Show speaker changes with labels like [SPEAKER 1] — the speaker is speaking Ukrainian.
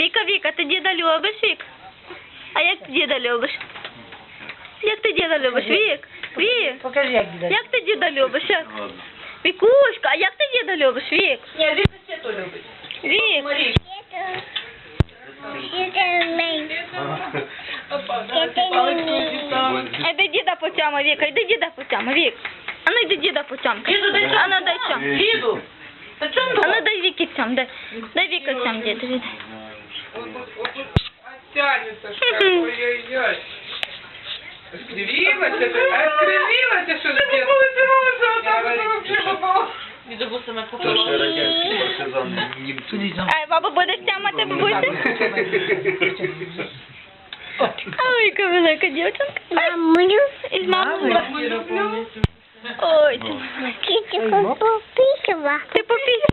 [SPEAKER 1] Віка, Віка, ти діда любиш, Вік? А як ти діда любиш? Як ти діда любиш, Вік? Вік?
[SPEAKER 2] Покажи, як діда.
[SPEAKER 1] Як ти діда любиш? Як? Вікушка, а як ти діда любиш, Вік?
[SPEAKER 2] Ні, він все то любить.
[SPEAKER 1] Вік?
[SPEAKER 2] Марій.
[SPEAKER 1] А йди діда потяма, Віка, йди діда потяма, Вік. А ну йди діда потяма.
[SPEAKER 2] Діду, дай
[SPEAKER 1] А ну дай цьому.
[SPEAKER 2] Діду. Та чому
[SPEAKER 1] А ну дай Віки цьому, дай. Дай Віка цьому, діду, віддай.
[SPEAKER 3] Оттянется ж ой-ой-ой. Скривилась это, а скривилась, что ж
[SPEAKER 2] Діду бусами
[SPEAKER 4] То ще радянський партизан німці.
[SPEAKER 1] А баба буде тямати, бабуся? Ой, яка велика дівчинка. Мамулю. І з мамою. Ой, ти. Ти попісила.